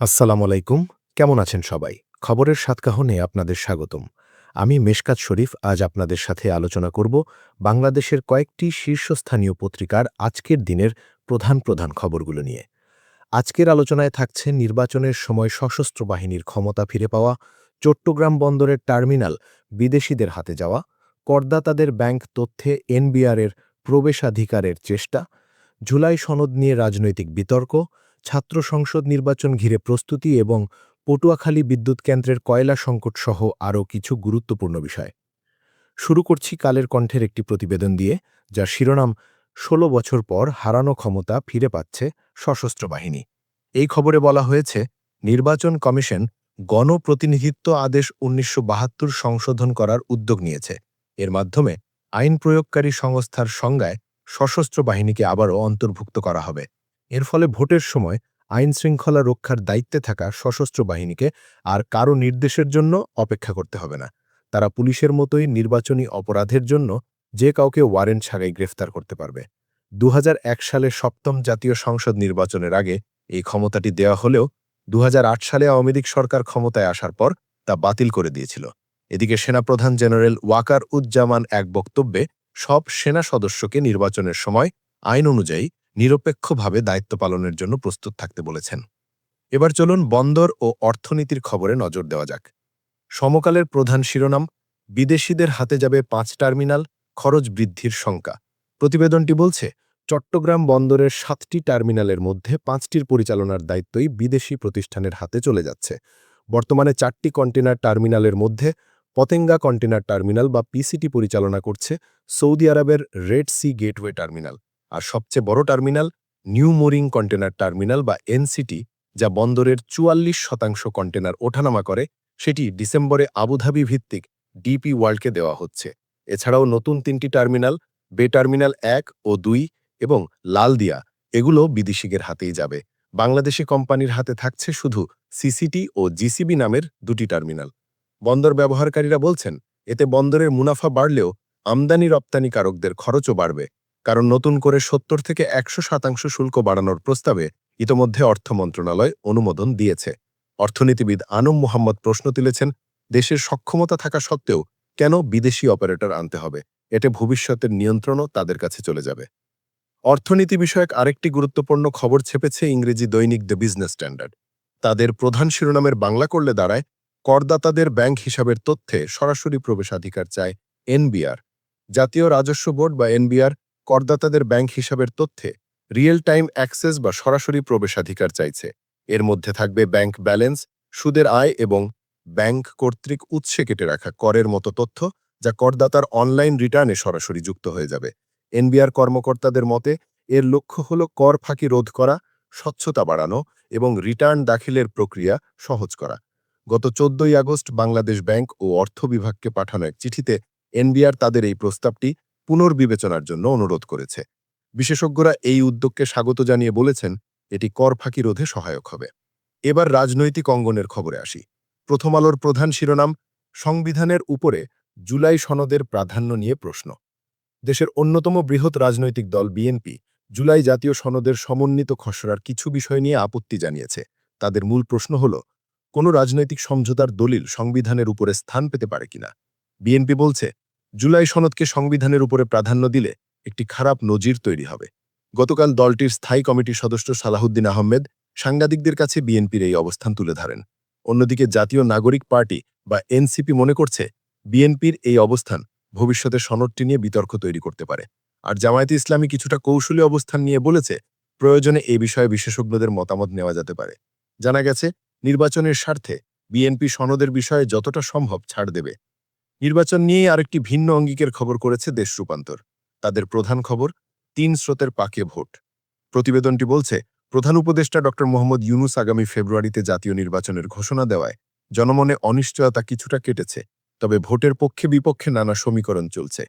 আসসালামু আলাইকুম। কেমন আছেন সবাই? খবরের সাতকাহনে আপনাদের স্বাগতম। আমি মেশকাত শরীফ, আজ আপনাদের সাথে আলোচনা করব বাংলাদেশের কয়েকটি শীর্ষস্থানীয় পত্রিকার আজকের দিনের প্রধান প্রধান খবরগুলো নিয়ে। আজকের আলোচনায় থাকছে নির্বাচনের সময় সশস্ত্র বাহিনীর ক্ষমতা ফিরে পাওয়া, চট্টগ্রাম বন্দরের টার্মিনাল বিদেশিদের হাতে যাওয়া, করদাতাদের ব্যাংক তথ্যে এনবিআরের প্রবেশাধিকারের চেষ্টা, জুলাই সনদ নিয়ে রাজনৈতিক বিতর্ক ছাত্র সংসদ নির্বাচন ঘিরে প্রস্তুতি এবং পটুয়াখালী বিদ্যুৎ কেন্দ্রের কয়লা সংকট সহ আরও কিছু গুরুত্বপূর্ণ বিষয়। শুরু করছি কালের কণ্ঠের একটি প্রতিবেদন দিয়ে, যার শিরোনাম ১৬ বছর পর হারানো ক্ষমতা ফিরে পাচ্ছে সশস্ত্র বাহিনী। এই খবরে বলা হয়েছে, নির্বাচন কমিশন গণপ্রতিনিধিত্ব আদেশ উনিশশো বাহাত্তর সংশোধন করার উদ্যোগ নিয়েছে। এর মাধ্যমে আইন প্রয়োগকারী সংস্থার সংজ্ঞায় সশস্ত্র বাহিনীকে আবারও অন্তর্ভুক্ত করা হবে। এর ফলে ভোটের সময় আইন শৃঙ্খলা রক্ষার দায়িত্বে থাকা সশস্ত্র বাহিনীকে আর কারও নির্দেশের জন্য অপেক্ষা করতে হবে না। তারা পুলিশের মতোই নির্বাচনী অপরাধের জন্য যে কাউকে ওয়ারেন্ট ছাড়াই গ্রেফতার করতে পারবে। দু হাজার এক সালে সপ্তম জাতীয় সংসদ নির্বাচনের আগে এই ক্ষমতাটি দেওয়া হলেও দু হাজার আট সালে আওয়ামী লীগ সরকার ক্ষমতায় আসার পর তা বাতিল করে দিয়েছিল। এদিকে সেনাপ্রধান জেনারেল ওয়াকার উজ্জামান এক বক্তব্যে সব সেনা সদস্যকে নির্বাচনের সময় আইন অনুযায়ী নিরপেক্ষভাবে দায়িত্ব পালনের জন্য প্রস্তুত থাকতে বলেছেন। এবার চলুন বন্দর ও অর্থনীতির খবরে নজর দেওয়া যাক। সমকালের প্রধান শিরোনাম, বিদেশিদের হাতে যাবে পাঁচ টার্মিনাল, খরচ বৃদ্ধির শঙ্কা। প্রতিবেদনটি বলছে, চট্টগ্রাম বন্দরের সাতটি টার্মিনালের মধ্যে পাঁচটির পরিচালনার দায়িত্বই বিদেশি প্রতিষ্ঠানের হাতে চলে যাচ্ছে। বর্তমানে চারটি কন্টেনার টার্মিনালের মধ্যে পতেঙ্গা কন্টেনার টার্মিনাল বা পিসিটি পরিচালনা করছে সৌদি আরবের রেড সি গেটওয়ে টার্মিনাল। আর সবচেয়ে বড় terminal New Mooring container terminal বা এনসিটি, যা বন্দরের চুয়াল্লিশ শতাংশ কন্টেনার ওঠানামা করে, সেটি ডিসেম্বরে আবুধাবি ভিত্তিক ডিপি ওয়ার্ল্ডকে দেওয়া হচ্ছে। এছাড়াও নতুন তিনটি টার্মিনাল, বে টার্মিনাল এক ও দুই এবং লালদিয়া, এগুলো বিদেশিগের হাতেই যাবে। বাংলাদেশি কোম্পানির হাতে থাকছে শুধু সিসিটি ও জিসিবি নামের দুটি টার্মিনাল। বন্দর ব্যবহারকারীরা বলছেন, এতে বন্দরের মুনাফা বাড়লেও আমদানি রপ্তানিকারকদের খরচও বাড়বে। কারণ নতুন করে সত্তর থেকে একশো শতাংশ শুল্ক বাড়ানোর প্রস্তাবে ইতোমধ্যে অর্থ মন্ত্রণালয় অনুমোদন দিয়েছে। অর্থনীতিবিদ আনম মোহাম্মদ প্রশ্ন তুলেছেন, দেশের সক্ষমতা থাকা সত্ত্বেও কেন বিদেশি অপারেটর আনতে হবে? এতে ভবিষ্যতের নিয়ন্ত্রণও তাদের কাছে চলে যাবে। অর্থনীতি বিষয়ক আরেকটি গুরুত্বপূর্ণ খবর ছেপেছে ইংরেজি দৈনিক দ্য বিজনেস স্ট্যান্ডার্ড। তাদের প্রধান শিরোনামের বাংলা করলে দাঁড়ায়, করদাতাদের ব্যাংক হিসাবের তথ্যে সরাসরি প্রবেশাধিকার চায় এনবিআর। জাতীয় রাজস্ব বোর্ড বা এনবিআর করদাতাদের ব্যাংক হিসাবের তথ্যে রিয়েল টাইম অ্যাক্সেস বা সরাসরি প্রবেশাধিকার চাইছে। এর মধ্যে থাকবে ব্যাংক ব্যালেন্স, সুদের আয় এবং ব্যাংক কর্তৃক উৎসে কেটে রাখা করের মতো তথ্য যা করদাতার অনলাইন রিটার্নে সরাসরি যুক্ত হয়ে যাবে। এনবিআর কর্মকর্তাদের মতে, এর লক্ষ্য হল কর ফাঁকি রোধ করা, স্বচ্ছতা বাড়ানো এবং রিটার্ন দাখিলের প্রক্রিয়া সহজ করা। গত চোদ্দই আগস্ট বাংলাদেশ ব্যাংক ও অর্থ বিভাগকে পাঠানো এক চিঠিতে এনবিআর তাদের এই প্রস্তাবটি পুনর্বিবেচনার জন্য অনুরোধ করেছে। বিশেষজ্ঞরা এই উদ্যোগকে স্বাগত জানিয়ে বলেছেন, এটি কর ফাঁকি রোধে সহায়ক হবে। এবার রাজনৈতিক অঙ্গনের খবরে আসি। প্রথম আলোর প্রধান শিরোনাম, সংবিধানের উপরে জুলাই সনদের প্রাধান্য নিয়ে প্রশ্ন। দেশের অন্যতম বৃহৎ রাজনৈতিক দল বিএনপি, জুলাই জাতীয় সনদের সমন্বিত খসড়ার কিছু বিষয় নিয়ে আপত্তি জানিয়েছে। তাদের মূল প্রশ্ন হল, কোনো রাজনৈতিক সমঝোতার দলিল সংবিধানের উপরে স্থান পেতে পারে কিনা? বিএনপি বলছে জুলাই সনদকে সংবিধানের উপরে প্রাধান্য দিলে একটি খারাপ নজির তৈরি হবে। গতকাল দলটির স্থায়ী কমিটির সদস্য সালাহুদ্দিন আহমেদ সাংবাদিকদের কাছে বিএনপির এই অবস্থান তুলে ধরেন। অন্যদিকে জাতীয় নাগরিক পার্টি বা এনসিপি মনে করছে বিএনপির এই অবস্থান ভবিষ্যতে সনদটি নিয়ে বিতর্ক তৈরি করতে পারে। আর জামায়াতে ইসলামী কিছুটা কৌশলী অবস্থান নিয়ে বলেছে, প্রয়োজনে এই বিষয়ে বিশেষজ্ঞদের মতামত নেওয়া যেতে পারে। জানা গেছে, নির্বাচনের স্বার্থে বিএনপি সনদের বিষয়ে যতটা সম্ভব ছাড় দেবে। নির্বাচন নিয়েই আরেকটি ভিন্ন অঙ্গিকের খবর করেছে দেশ রূপান্তর। তাদের প্রধান খবর, তিন স্রোতের পাকে ভোট। প্রতিবেদনটি বলছে, প্রধান উপদেষ্টা ড মোহাম্মদ ইউনুস আগামী ফেব্রুয়ারিতে জাতীয় নির্বাচনের ঘোষণা দেওয়ায়। জনমনে অনিশ্চয়তা কিছুটা কেটেছে, তবে ভোটের পক্ষে বিপক্ষে নানা সমীকরণ চলছে।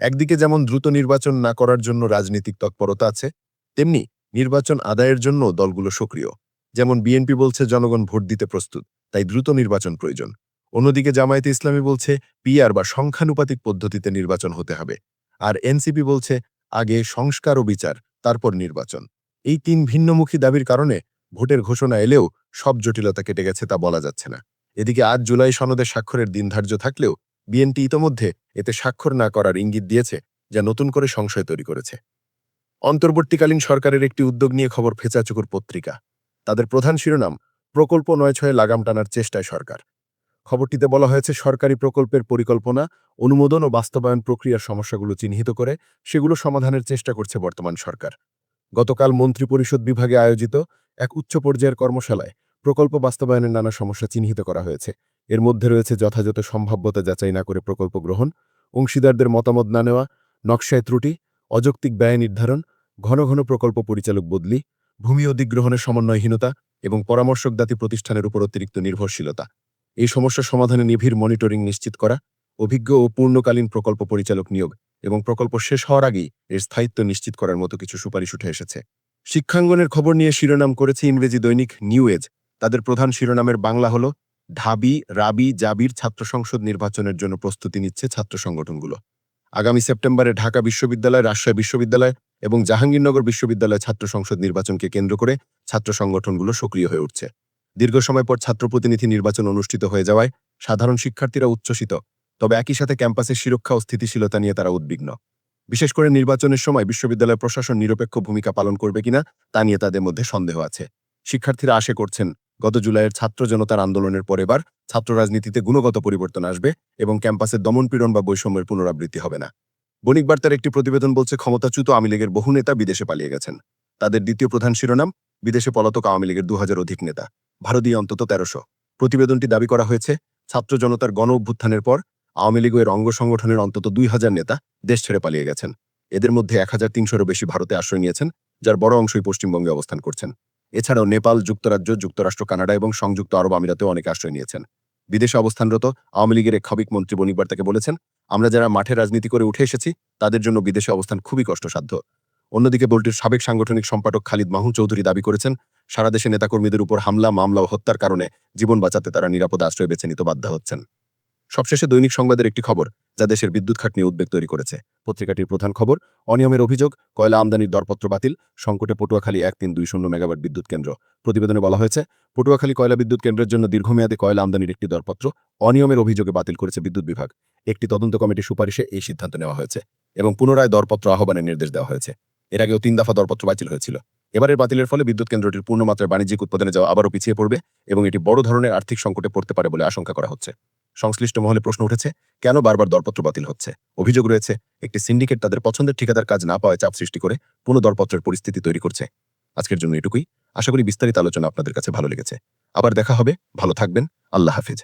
একদিকে যেমন দ্রুত নির্বাচন না করার জন্য রাজনৈতিক তৎপরতা আছে, তেমনি নির্বাচন আদায়ের জন্য দলগুলো সক্রিয়। যেমন বিএনপি বলছে, জনগণ ভোট দিতে প্রস্তুত, তাই দ্রুত নির্বাচন প্রয়োজন। অন্যদিকে জামায়াতে ইসলামী বলছে পিআর বা সংখ্যানুপাতিক পদ্ধতিতে নির্বাচন হতে হবে। আর এনসিপি বলছে আগে সংস্কার ও বিচার, তারপর নির্বাচন। এই তিন ভিন্নমুখী দাবির কারণে ভোটের ঘোষণা এলেও সব জটিলতা কেটে গেছে তা বলা যাচ্ছে না। এদিকে আজ জুলাই সনদে স্বাক্ষরের দিন ধার্য থাকলেও বিএনপি ইতোমধ্যে এতে স্বাক্ষর না করার ইঙ্গিত দিয়েছে, যা নতুন করে সংশয় তৈরি করেছে। অন্তর্বর্তীকালীন সরকারের একটি উদ্যোগ নিয়ে খবর ফেঁচাচুকুর পত্রিকা। তাদের প্রধান শিরোনাম, প্রকল্প নয় ছয়ে লাগাম টানার চেষ্টায় সরকার। খবরটিতে বলা হয়েছে, সরকারি প্রকল্পের পরিকল্পনা, অনুমোদন ও বাস্তবায়ন প্রক্রিয়ার সমস্যাগুলো চিহ্নিত করে সেগুলো সমাধানের চেষ্টা করছে বর্তমান সরকার। গতকাল মন্ত্রিপরিষদ বিভাগে আয়োজিত এক উচ্চ পর্যায়ের কর্মশালায় প্রকল্প বাস্তবায়নের নানা সমস্যা চিহ্নিত করা হয়েছে। এর মধ্যে রয়েছে যথাযথ সম্ভাব্যতা যাচাই না করে প্রকল্প গ্রহণ, অংশীদারদের মতামত না নেওয়া, নকশায় ত্রুটি, অযৌক্তিক ব্যয় নির্ধারণ, ঘন ঘন প্রকল্প পরিচালক বদলি, ভূমি অধিগ্রহণের সমন্বয়হীনতা এবং পরামর্শকদাতি প্রতিষ্ঠানের উপর অতিরিক্ত নির্ভরশীলতা। এই সমস্যা সমাধানে নিবিড় মনিটরিং নিশ্চিত করা, অভিজ্ঞ ও পূর্ণকালীন প্রকল্প পরিচালক নিয়োগ এবং প্রকল্প শেষ হওয়ার আগেই এর স্থায়িত্ব নিশ্চিত করার মতো কিছু সুপারিশ উঠে এসেছে। শিক্ষাঙ্গনের খবর নিয়ে শিরোনাম করেছে ইংরেজি দৈনিক নিউ এজ। তাদের প্রধান শিরোনামের বাংলা হল, ঢাবি, রাবি, জাবির ছাত্র সংসদ নির্বাচনের জন্য প্রস্তুতি নিচ্ছে ছাত্র সংগঠনগুলো। আগামী সেপ্টেম্বরে ঢাকা বিশ্ববিদ্যালয়, রাজশাহী বিশ্ববিদ্যালয় এবং জাহাঙ্গীরনগর বিশ্ববিদ্যালয় ছাত্র সংসদ নির্বাচনকে কেন্দ্র করে ছাত্র সংগঠনগুলো সক্রিয় হয়ে উঠছে। দীর্ঘ সময় পর ছাত্র প্রতিনিধি নির্বাচন অনুষ্ঠিত হয়ে যাওয়ায় সাধারণ শিক্ষার্থীরা উচ্ছ্বসিত। তবে একই সাথে ক্যাম্পাসের সুরক্ষা ও স্থিতিশীলতা নিয়ে তারা উদ্বিগ্ন। বিশেষ করে নির্বাচনের সময় বিশ্ববিদ্যালয় প্রশাসন নিরপেক্ষ ভূমিকা পালন করবে কিনা তা নিয়ে তাদের মধ্যে সন্দেহ আছে। শিক্ষার্থীরা আশা করছেন, গত জুলাইয়ের ছাত্র জনতার আন্দোলনের পর এবার ছাত্র রাজনীতিতে গুণগত পরিবর্তন আসবে এবং ক্যাম্পাসে দমনপীড়ন বা বৈষম্যের পুনরাবৃত্তি হবে না। বণিক বার্তার একটি প্রতিবেদন বলছে, ক্ষমতাচ্যুত আওয়ামী লীগের বহু নেতা বিদেশে পালিয়ে গেছেন। তাদের দ্বিতীয় প্রধান শিরোনাম, বিদেশে পলাতক আওয়ামী লীগের দু হাজার অধিক নেতা। ভারতীয় অন্তত তেরোশো। প্রতিবেদনটি দাবি করা হয়েছে, ছাত্র জনতার গণ অভ্যুত্থানের পর আওয়ামী লীগ ও এর অঙ্গ সংগঠনের অন্তত দুই হাজার নেতা দেশ ছেড়ে পালিয়ে গেছেন। এদের মধ্যে এক হাজার তিনশোরও বেশি ভারতে আশ্রয় নিয়েছেন, যার বড় অংশই পশ্চিমবঙ্গে অবস্থান করছেন। এছাড়াও নেপাল, যুক্তরাজ্য, যুক্তরাষ্ট্র, কানাডা এবং সংযুক্ত আরব আমিরাতেও অনেকে আশ্রয় নিয়েছেন। বিদেশে অবস্থানরত আওয়ামী লীগের এক মন্ত্রী বণিকবার তাকে বলেছেন, আমরা যারা মাঠে রাজনীতি করে উঠে এসেছি, তাদের জন্য বিদেশে অবস্থান খুবই কষ্টসাধ্য। অন্যদিকে বোল্টের সাবেক সাংগঠনিক সম্পাদক খালিদ মাহুন চৌধুরী দাবি করেছেন, সারা দেশে নেতাকর্মীদের উপর হামলা, মামলা ও হত্যার কারণে জীবন বাঁচাতে তারা নিরাপদ আশ্রয় বেছে নিতে বাধ্য হচ্ছেন। সবশেষে দৈনিক সংবাদের একটি খবর, যা দেশের বিদ্যুৎ খাত নিয়ে উদ্বেগ তৈরি করেছে। পত্রিকাটির প্রধান খবর, অনিয়মের অভিযোগ, কয়লা আমদানির দরপত্র বাতিল, সংকটে পটুয়াখালী এক তিন দুই শূন্য মেগাওয়াট বিদ্যুৎ কেন্দ্র। প্রতিবেদনে বলা হয়েছে, পটুয়াখালী কয়লা বিদ্যুৎ কেন্দ্রের জন্য দীর্ঘমেয়াদী কয়লা আমদানির একটি দরপত্র অনিয়মের অভিযোগে বাতিল করেছে বিদ্যুৎ বিভাগ। একটি তদন্ত কমিটির সুপারিশে এই সিদ্ধান্ত নেওয়া হয়েছে এবং পুনরায় দরপত্র আহ্বানের নির্দেশ দেওয়া হয়েছে। এর আগেও তিন দফা দরপত্র বাতিল হয়েছিল। এবারের বাতিলের ফলে বিদ্যুৎ কেন্দ্রটির পূর্ণমাত্রায় বাণিজ্যিক উৎপাদনে যাওয়া আবারও পিছিয়ে পড়বে এবং এটি বড় ধরনের আর্থিক সংকটে পড়তে পারে বলে আশঙ্কা করা হচ্ছে। সংশ্লিষ্ট মহলে প্রশ্ন উঠেছে, কেন বারবার দরপত্র বাতিল হচ্ছে? অভিযোগ রয়েছে, একটি সিন্ডিকেট তাদের পছন্দের ঠিকাদার কাজ না পাওয়ায় চাপ সৃষ্টি করে পুনঃ দরপত্রের পরিস্থিতি তৈরি করছে। আজকের জন্য এটুকুই। আশা করি বিস্তারিত আলোচনা আপনাদের কাছে ভালো লেগেছে। আবার দেখা হবে। ভালো থাকবেন। আল্লাহ হাফিজ।